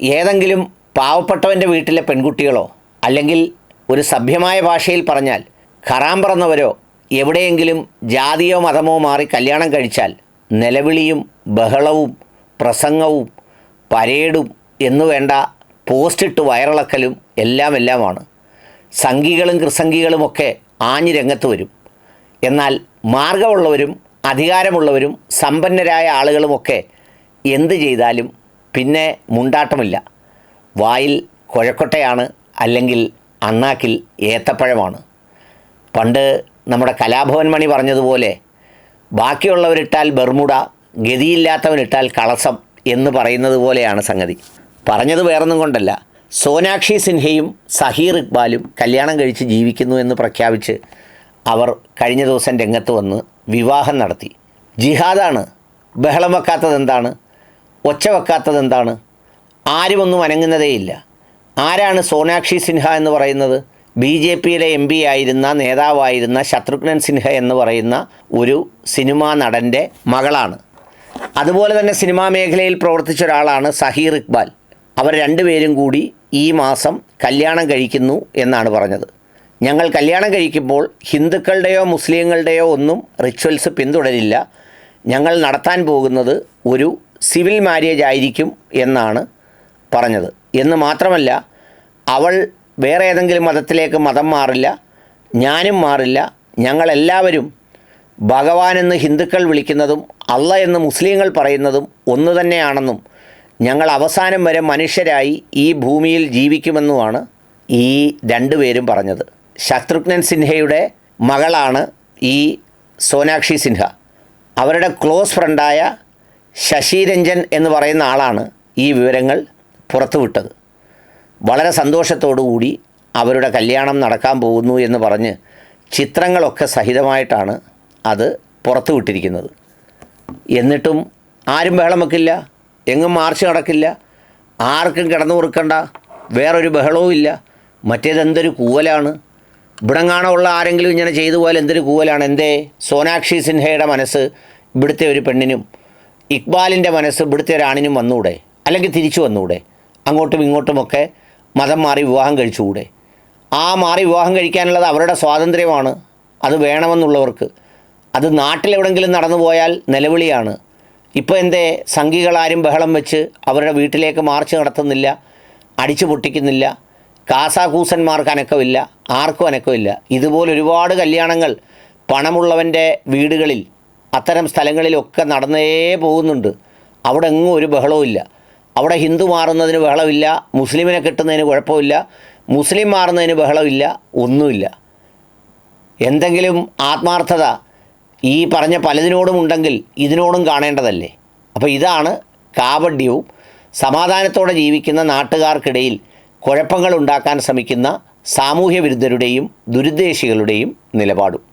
ഏതെങ്കിലും പാവപ്പെട്ടവന്റെ വീട്ടിലെ പെൺകുട്ടികളോ അല്ലെങ്കിൽ ഒരു സഭ്യമായ ഭാഷയിൽ പറഞ്ഞാൽ ഖറാം പറന്നവരോ എവിടെയെങ്കിലും ജാതിയോ മതമോ മാറി കല്യാണം കഴിച്ചാൽ നിലവിളിയും ബഹളവും പ്രസംഗവും പരേഡും എന്നു വേണ്ട പോസ്റ്റിട്ട് വയറിളക്കലും എല്ലാം എല്ലാമാണ്. സംഘികളും കൃസംഗികളുമൊക്കെ ആഞ്ഞു രംഗത്ത് വരും. എന്നാൽ മാർഗമുള്ളവരും അധികാരമുള്ളവരും സമ്പന്നരായ ആളുകളുമൊക്കെ എന്ത് ചെയ്താലും പിന്നെ മുണ്ടാട്ടമില്ല. വായിൽ കുഴക്കൊട്ടയാണ് അല്ലെങ്കിൽ അണ്ണാക്കിൽ ഏത്തപ്പഴമാണ്. പണ്ട് നമ്മുടെ കലാഭവൻ മണി പറഞ്ഞതുപോലെ ബാക്കിയുള്ളവരിട്ടാൽ ബർമുട ഗതിയില്ലാത്തവനിട്ടാൽ കളസം എന്ന് പറയുന്നത് പോലെയാണ് സംഗതി. പറഞ്ഞത് വേറൊന്നും കൊണ്ടല്ല. സോനാക്ഷി സിൻഹയും സഹീർ ഇക്ബാലും കല്യാണം കഴിച്ച് ജീവിക്കുന്നു എന്ന് പ്രഖ്യാപിച്ച് അവർ കഴിഞ്ഞ ദിവസം രംഗത്ത് വന്ന് വിവാഹം നടത്തി. ജിഹാദാണ്. ബഹളം വെക്കാത്തത് എന്താണ് ഒച്ച വെക്കാത്തത് എന്താണ്? ആരുമൊന്നും അനങ്ങുന്നതേയില്ല ആരാണ് സോനാക്ഷി സിൻഹ എന്ന് പറയുന്നത്? ബി ജെ പിയിലെ എം പി ആയിരുന്ന നേതാവായിരുന്ന ശത്രുഘ്നൻ സിൻഹ എന്ന് പറയുന്ന ഒരു സിനിമാ നടന്റെ മകളാണ്. അതുപോലെ തന്നെ സിനിമാ മേഖലയിൽ പ്രവർത്തിച്ച ഒരാളാണ് സഹീർ ഇക്ബാൽ. അവർ രണ്ടുപേരും കൂടി ഈ മാസം കല്യാണം കഴിക്കുന്നു എന്നാണ് പറഞ്ഞത്. ഞങ്ങൾ കല്യാണം കഴിക്കുമ്പോൾ ഹിന്ദുക്കളുടെയോ മുസ്ലിങ്ങളുടെയോ ഒന്നും റിച്വൽസ് പിന്തുടരില്ല. ഞങ്ങൾ നടത്താൻ പോകുന്നത് ഒരു സിവിൽ മാര്യേജ് ആയിരിക്കും എന്നാണ് പറഞ്ഞത്. എന്ന് മാത്രമല്ല അവൾ വേറെ ഏതെങ്കിലും മതത്തിലേക്ക് മതം മാറില്ല ഞാനും മാറില്ല ഞങ്ങളെല്ലാവരും ഭഗവാൻ എന്ന് ഹിന്ദുക്കൾ വിളിക്കുന്നതും അള്ള എന്ന് മുസ്ലിങ്ങൾ പറയുന്നതും ഒന്നു തന്നെയാണെന്നും ഞങ്ങൾ അവസാനം വരെ മനുഷ്യരായി ഈ ഭൂമിയിൽ ജീവിക്കുമെന്നുമാണ് ഈ രണ്ടുപേരും പറഞ്ഞത്. ശത്രുഘ്നൻ സിൻഹയുടെ മകളാണ് ഈ സോനാക്ഷി സിൻഹ. അവരുടെ ക്ലോസ് ഫ്രണ്ടായ ശശി രഞ്ജൻ എന്ന് പറയുന്ന ആളാണ് ഈ വിവരങ്ങൾ പുറത്തുവിട്ടത്. വളരെ സന്തോഷത്തോടുകൂടി അവരുടെ കല്യാണം നടക്കാൻ പോകുന്നു എന്ന് പറഞ്ഞ് ചിത്രങ്ങളൊക്കെ സഹിതമായിട്ടാണ് അത് പുറത്തുവിട്ടിരിക്കുന്നത്. എന്നിട്ടും ആരും ബഹളം വെക്കില്ല എങ്ങും മാർച്ച് നടക്കില്ല ആർക്കും കിടന്നു കൊടുക്കണ്ട വേറൊരു ബഹളവും ഇല്ല. മറ്റേതെന്തൊരു കൂവലാണ്? ഇവിടെ കാണാനുള്ള ആരെങ്കിലും ഇങ്ങനെ ചെയ്തു പോയാൽ എന്തൊരു കൂവലാണ്? എന്തേ? സോനാക്ഷി സിൻഹയുടെ മനസ്സ് ഇവിടുത്തെ ഒരു പെണ്ണിനും ഇക്ബാലിന്റെ മനസ്സ് ഇവിടുത്തെ ഒരാണിനും വന്നുകൂടെ അല്ലെങ്കിൽ തിരിച്ചു വന്നുകൂടെ അങ്ങോട്ടും ഇങ്ങോട്ടുമൊക്കെ മതം മാറി വിവാഹം കഴിച്ചുകൂടെ? ആ മാറി വിവാഹം കഴിക്കാനുള്ളത് അവരുടെ സ്വാതന്ത്ര്യമാണ്. അത് വേണമെന്നുള്ളവർക്ക്. അത് നാട്ടിലെവിടെങ്കിലും നടന്നു പോയാൽ നിലവിളിയാണ്. ഇപ്പോൾ എന്തേ? സംഘികളാരും ബഹളം വെച്ച് അവരുടെ വീട്ടിലേക്ക് മാർച്ച് നടത്തുന്നില്ല അടിച്ചു പൊട്ടിക്കുന്നില്ല കാസാകൂസന്മാർക്ക് അനക്കമില്ല ആർക്കും അനക്കമില്ല. ഇതുപോലെ ഒരുപാട് കല്യാണങ്ങൾ പണമുള്ളവന്റെ വീടുകളിൽ അത്തരം സ്ഥലങ്ങളിലൊക്കെ നടന്നേ പോകുന്നുണ്ട്. അവിടെ എങ്ങും ഒരു ബഹളവും ഇല്ല. അവിടെ ഹിന്ദു മാറുന്നതിന് ബഹളമില്ല മുസ്ലിമിനെ കിട്ടുന്നതിന് കുഴപ്പമില്ല മുസ്ലിം മാറുന്നതിന് ബഹളമില്ല ഒന്നുമില്ല. എന്തെങ്കിലും ആത്മാർത്ഥത ഈ പറഞ്ഞ പലതിനോടും ഉണ്ടെങ്കിൽ ഇതിനോടും കാണേണ്ടതല്ലേ? അപ്പോൾ ഇതാണ് കാപഡ്യവും സമാധാനത്തോടെ ജീവിക്കുന്ന നാട്ടുകാർക്കിടയിൽ കുഴപ്പങ്ങൾ ഉണ്ടാക്കാൻ ശ്രമിക്കുന്ന സാമൂഹ്യ വിരുദ്ധരുടെയും ദുരുദ്ദേശികളുടെയും നിലപാടും.